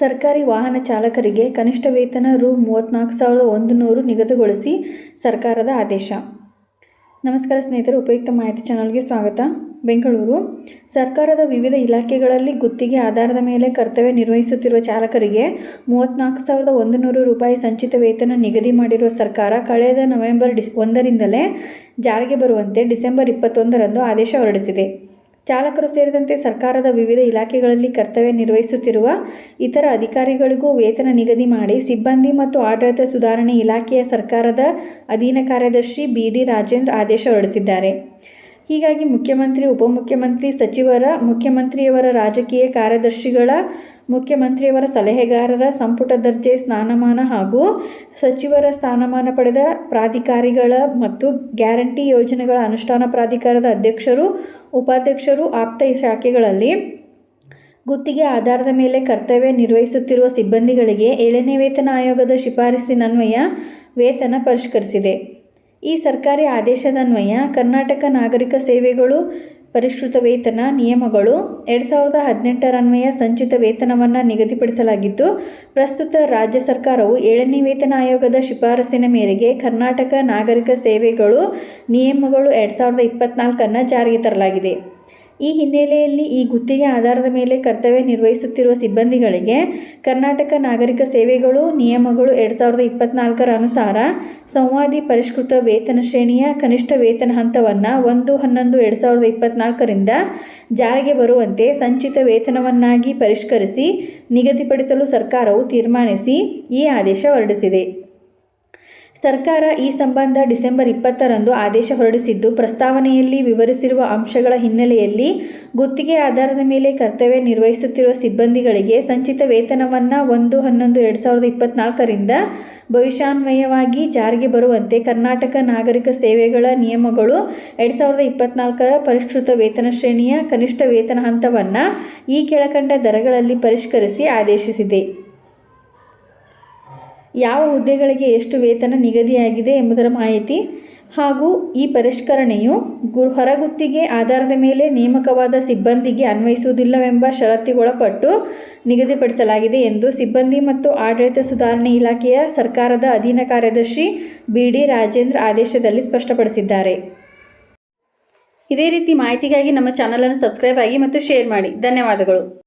ಸರ್ಕಾರಿ ವಾಹನ ಚಾಲಕರಿಗೆ ಕನಿಷ್ಠ ವೇತನ ರು ಮೂವತ್ತ್ನಾಲ್ಕು ಸಾವಿರದ ಒಂದು ನೂರು ನಿಗದಿಗೊಳಿಸಿ ಸರ್ಕಾರದ ಆದೇಶ. ನಮಸ್ಕಾರ ಸ್ನೇಹಿತರು, ಉಪಯುಕ್ತ ಮಾಹಿತಿ ಚಾನಲ್ಗೆ ಸ್ವಾಗತ. ಬೆಂಗಳೂರು. ಸರ್ಕಾರದ ವಿವಿಧ ಇಲಾಖೆಗಳಲ್ಲಿ ಗುತ್ತಿಗೆ ಆಧಾರದ ಮೇಲೆ ಕರ್ತವ್ಯ ನಿರ್ವಹಿಸುತ್ತಿರುವ ಚಾಲಕರಿಗೆ ಮೂವತ್ತ್ನಾಲ್ಕು ಸಾವಿರದ ಒಂದು ನೂರು ರೂಪಾಯಿ ಸಂಚಿತ ವೇತನ ನಿಗದಿ ಮಾಡಿರುವ ಸರ್ಕಾರ ಕಳೆದ ನವೆಂಬರ್ ಡಿಸ್ ಒಂದರಿಂದಲೇ ಜಾರಿಗೆ ಬರುವಂತೆ ಡಿಸೆಂಬರ್ ಇಪ್ಪತ್ತೊಂದರಂದು ಆದೇಶ ಹೊರಡಿಸಿದೆ. ಚಾಲಕರು ಸೇರಿದಂತೆ ಸರ್ಕಾರದ ವಿವಿಧ ಇಲಾಖೆಗಳಲ್ಲಿ ಕರ್ತವ್ಯ ನಿರ್ವಹಿಸುತ್ತಿರುವ ಇತರ ಅಧಿಕಾರಿಗಳಿಗೂ ವೇತನ ನಿಗದಿ ಮಾಡಿ ಸಿಬ್ಬಂದಿ ಮತ್ತು ಆಡಳಿತ ಸುಧಾರಣೆ ಇಲಾಖೆಯ ಸರ್ಕಾರದ ಅಧೀನ ಕಾರ್ಯದರ್ಶಿ ಬಿ ಡಿ ರಾಜೇಂದ್ರ ಆದೇಶ ಹೊರಡಿಸಿದ್ದಾರೆ. ಹೀಗಾಗಿ ಮುಖ್ಯಮಂತ್ರಿ, ಉಪಮುಖ್ಯಮಂತ್ರಿ, ಸಚಿವರ, ಮುಖ್ಯಮಂತ್ರಿಯವರ ರಾಜಕೀಯ ಕಾರ್ಯದರ್ಶಿಗಳ, ಮುಖ್ಯಮಂತ್ರಿಯವರ ಸಲಹೆಗಾರರ ಸಂಪುಟ ದರ್ಜೆ, ಸ್ಥಾನಮಾನ ಹಾಗೂ ಸಚಿವರ ಸ್ಥಾನಮಾನ ಪಡೆದ ಪ್ರಾಧಿಕಾರಿಗಳ ಮತ್ತು ಗ್ಯಾರಂಟಿ ಯೋಜನೆಗಳ ಅನುಷ್ಠಾನ ಪ್ರಾಧಿಕಾರದ ಅಧ್ಯಕ್ಷರು, ಉಪಾಧ್ಯಕ್ಷರು ಆಪ್ತ ಶಾಖೆಗಳಲ್ಲಿ ಗುತ್ತಿಗೆ ಆಧಾರದ ಮೇಲೆ ಕರ್ತವ್ಯ ನಿರ್ವಹಿಸುತ್ತಿರುವ ಸಿಬ್ಬಂದಿಗಳಿಗೆ ಏಳನೇ ವೇತನ ಆಯೋಗದ ಶಿಫಾರಸಿನನ್ವಯ ವೇತನ ಪರಿಷ್ಕರಿಸಿದೆ. ಈ ಸರ್ಕಾರಿ ಆದೇಶದನ್ವಯ ಕರ್ನಾಟಕ ನಾಗರಿಕ ಸೇವೆಗಳು, ಪರಿಷ್ಕೃತ ವೇತನ ನಿಯಮಗಳು, ಎರಡು ಸಾವಿರದ ಹದಿನೆಂಟರನ್ವಯ ಸಂಚಿತ ವೇತನವನ್ನು ನಿಗದಿಪಡಿಸಲಾಗಿದ್ದು, ಪ್ರಸ್ತುತ ರಾಜ್ಯ ಸರ್ಕಾರವು ಏಳನೇ ವೇತನ ಆಯೋಗದ ಶಿಫಾರಸಿನ ಮೇರೆಗೆ ಕರ್ನಾಟಕ ನಾಗರಿಕ ಸೇವೆಗಳು ನಿಯಮಗಳು ಎರಡು ಸಾವಿರದ ಇಪ್ಪತ್ತ್ನಾಲ್ಕನ್ನು ಜಾರಿಗೆ ತರಲಾಗಿದೆ. ಈ ಹಿನ್ನೆಲೆಯಲ್ಲಿ ಈ ಗುತ್ತಿಗೆ ಆಧಾರದ ಮೇಲೆ ಕರ್ತವ್ಯ ನಿರ್ವಹಿಸುತ್ತಿರುವ ಸಿಬ್ಬಂದಿಗಳಿಗೆ ಕರ್ನಾಟಕ ನಾಗರಿಕ ಸೇವೆಗಳು, ನಿಯಮಗಳು ಎರಡು ಸಾವಿರದ ಇಪ್ಪತ್ನಾಲ್ಕರ ಅನುಸಾರ ಸಂವಾದಿ ಪರಿಷ್ಕೃತ ವೇತನ ಶ್ರೇಣಿಯ ಕನಿಷ್ಠ ವೇತನ ಹಂತವನ್ನು ಒಂದು ಹನ್ನೊಂದು ಎರಡು ಸಾವಿರದ ಇಪ್ಪತ್ತ್ನಾಲ್ಕರಿಂದ ಜಾರಿಗೆ ಬರುವಂತೆ ಸಂಚಿತ ವೇತನವನ್ನಾಗಿ ಪರಿಷ್ಕರಿಸಿ ನಿಗದಿಪಡಿಸಲು ಸರ್ಕಾರವು ತೀರ್ಮಾನಿಸಿ ಈ ಆದೇಶ ಹೊರಡಿಸಿದೆ. ಸರ್ಕಾರ ಈ ಸಂಬಂಧ ಡಿಸೆಂಬರ್ ಇಪ್ಪತ್ತರಂದು ಆದೇಶ ಹೊರಡಿಸಿದ್ದು, ಪ್ರಸ್ತಾವನೆಯಲ್ಲಿ ವಿವರಿಸಿರುವ ಅಂಶಗಳ ಹಿನ್ನೆಲೆಯಲ್ಲಿ ಗುತ್ತಿಗೆ ಆಧಾರದ ಮೇಲೆ ಕರ್ತವ್ಯ ನಿರ್ವಹಿಸುತ್ತಿರುವ ಸಿಬ್ಬಂದಿಗಳಿಗೆ ಸಂಚಿತ ವೇತನವನ್ನು ಒಂದು, ಹನ್ನೊಂದು, ಎರಡು ಸಾವಿರದ ಇಪ್ಪತ್ತ್ನಾಲ್ಕರಿಂದ ಭವಿಷ್ಯಾನ್ವಯವಾಗಿ ಜಾರಿಗೆ ಬರುವಂತೆ ಕರ್ನಾಟಕ ನಾಗರಿಕ ಸೇವೆಗಳ ನಿಯಮಗಳು ಎರಡು ಸಾವಿರದ ಇಪ್ಪತ್ನಾಲ್ಕರ ಪರಿಷ್ಕೃತ ವೇತನ ಶ್ರೇಣಿಯ ಕನಿಷ್ಠ ವೇತನ ಹಂತವನ್ನು ಈ ಕೆಳಕಂಡ ದರಗಳಲ್ಲಿ ಪರಿಷ್ಕರಿಸಿ ಆದೇಶಿಸಿದೆ. ಯಾವ ಹುದ್ದೆಗಳಿಗೆ ಎಷ್ಟು ವೇತನ ನಿಗದಿಯಾಗಿದೆ ಎಂಬುದರ ಮಾಹಿತಿ ಹಾಗೂ ಈ ಪರಿಷ್ಕರಣೆಯು ಗು ಹೊರಗುತ್ತಿಗೆ ಆಧಾರದ ಮೇಲೆ ನೇಮಕವಾದ ಸಿಬ್ಬಂದಿಗೆ ಅನ್ವಯಿಸುವುದಿಲ್ಲವೆಂಬ ಷರತ್ತಿಗೊಳಪಟ್ಟು ನಿಗದಿಪಡಿಸಲಾಗಿದೆ ಎಂದು ಸಿಬ್ಬಂದಿ ಮತ್ತು ಆಡಳಿತ ಸುಧಾರಣೆ ಇಲಾಖೆಯ ಸರ್ಕಾರದ ಅಧೀನ ಕಾರ್ಯದರ್ಶಿ ಬಿ ಡಿ ರಾಜೇಂದ್ರ ಆದೇಶದಲ್ಲಿ ಸ್ಪಷ್ಟಪಡಿಸಿದ್ದಾರೆ. ಇದೇ ರೀತಿ ಮಾಹಿತಿಗಾಗಿ ನಮ್ಮ ಚಾನಲನ್ನು ಸಬ್ಸ್ಕ್ರೈಬ್ ಆಗಿ ಮತ್ತು ಶೇರ್ ಮಾಡಿ. ಧನ್ಯವಾದಗಳು.